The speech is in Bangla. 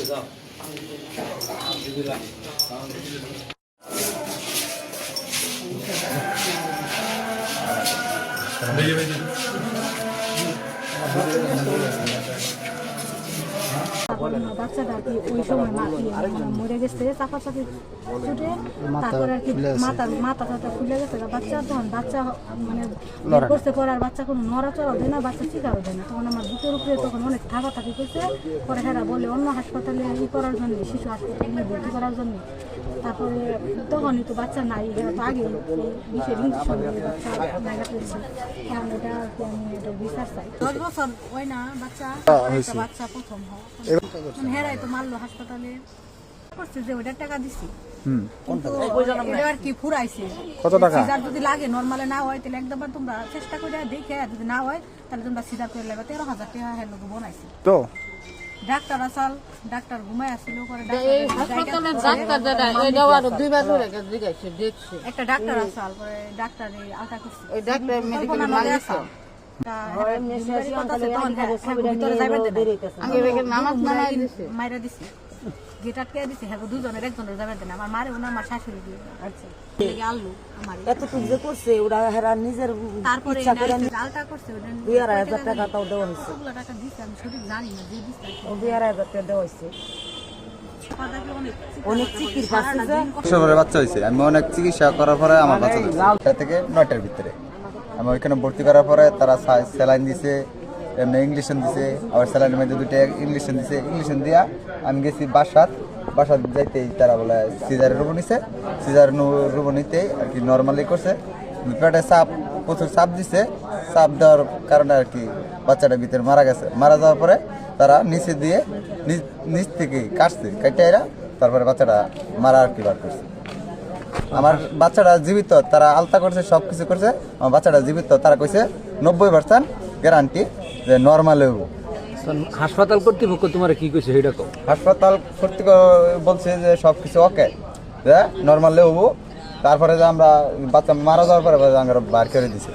যাও বাচ্চাটা আর কি ওই সময় মা- মরে গেছে চাপা চাপি ছুটে তারপর আর কি মাথা মাথা টাথা খুলে গেছে। বাচ্চা তখন বাচ্চা মানে করতে আর বাচ্চা কোনো নড়াচড়াও দেয় না বাচ্চা চিকারও দেয় না। তখন আমার বুকের উপরে তখন অনেক থাকা থাকি করছে। পরে হেরা বলে অন্য হাসপাতালে ই করার জন্য শিশু হাসপাতালে ভর্তি করার জন্য তারপরে তখনই তো বাচ্চা নাই এরা তো আগে বিশের ইঞ্জেকশন বাচ্চা নাগা পেয়েছে কারণ এটা আমি এটা বিচার চাই। দশ বছর ওই না বাচ্চা বাচ্চা প্রথম হয়। হেরাই তো মারলো হাসপাতালে। করছে যে ওইটার টাকা দিছি। আর কি ফুরাইছে? কত টাকা? সিজার যদি লাগে নর্মালে না হয় তাহলে একদম তোমরা চেষ্টা করে দেখে যদি না হয় তাহলে তোমরা সিজার করে লাগবে তেরো হাজার টাকা বনাইছে। তো? ডাক্তার আসাল ডাক্তার ঘুমায় আসছিল পরে এই ডাক্তার হাসপাতালের গেছে জিজ্ঞাসা দেখছে। একটা ডাক্তার আসাল করে ডাক্তার এই আলটা করছে ওই ডাক্তার মেডিকেল নামাই দিছে মাইরা দিছি। গেট আটকে দিছে হ্যাঁ দুজনের একজনের যাবে না আমার মারে না আমার শাশুড়ি দিয়ে। আচ্ছা। আমার। এতটুকু যে করছে ওরা হেরা নিজের তারপরে ইচ্ছা করে আলটা করছে দুই আড়াই হাজার টাকা তাও দেওয়া হয়েছে। ওগুলো টাকা দিছে আমি সঠিক জানি না দিয়ে ও দুই আড়াই হাজার টাকা দেওয়া হয়েছে। বাচ্চা হয়েছে। আমি অনেক চিকিৎসা করার পরে আমার বাচ্চা থেকে নয়টার ভিতরে। আমি ওইখানে ভর্তি করার পরে তারা স্যালাইন দিছে। এমনি ইংলিশন দিছে, আবার স্যালাইনের মধ্যে দুটো ইংলিশন দিছে ইংলিশন দিয়া আমি গেছি বাসাত বাসাত যাইতেই তারা বলে সিজারের রুবো নিছে সিজার রুবো নিতে আর কি নর্মালি করছে। পেটে চাপ প্রচুর চাপ দিছে চাপ দেওয়ার কারণে আর কি বাচ্চাটা ভিতরে মারা গেছে। মারা যাওয়ার পরে তারা নিচে দিয়ে নিচ- নিচ থেকে কাটছে, কাটে এরা, তারপরে বাচ্চাটা মারা আর কি বার করছে। আমার বাচ্চাটা জীবিত, তারা আলতা করছে সব কিছু করছে, আমার বাচ্চাটা জীবিত, তারা কইছে, নব্বই পার্সেন্ট গ্যারান্টি যে নর্মাল হইব। হাসপাতাল কর্তৃপক্ষ তোমার কি কইছে সেটা কো হাসপাতাল কর্তৃপক্ষ বলছে যে সব কিছু ওকে যে নর্মাল হইব। তারপরে যে আমরা বাচ্চা মারা যাওয়ার পরে আমরা বার করে দিছি।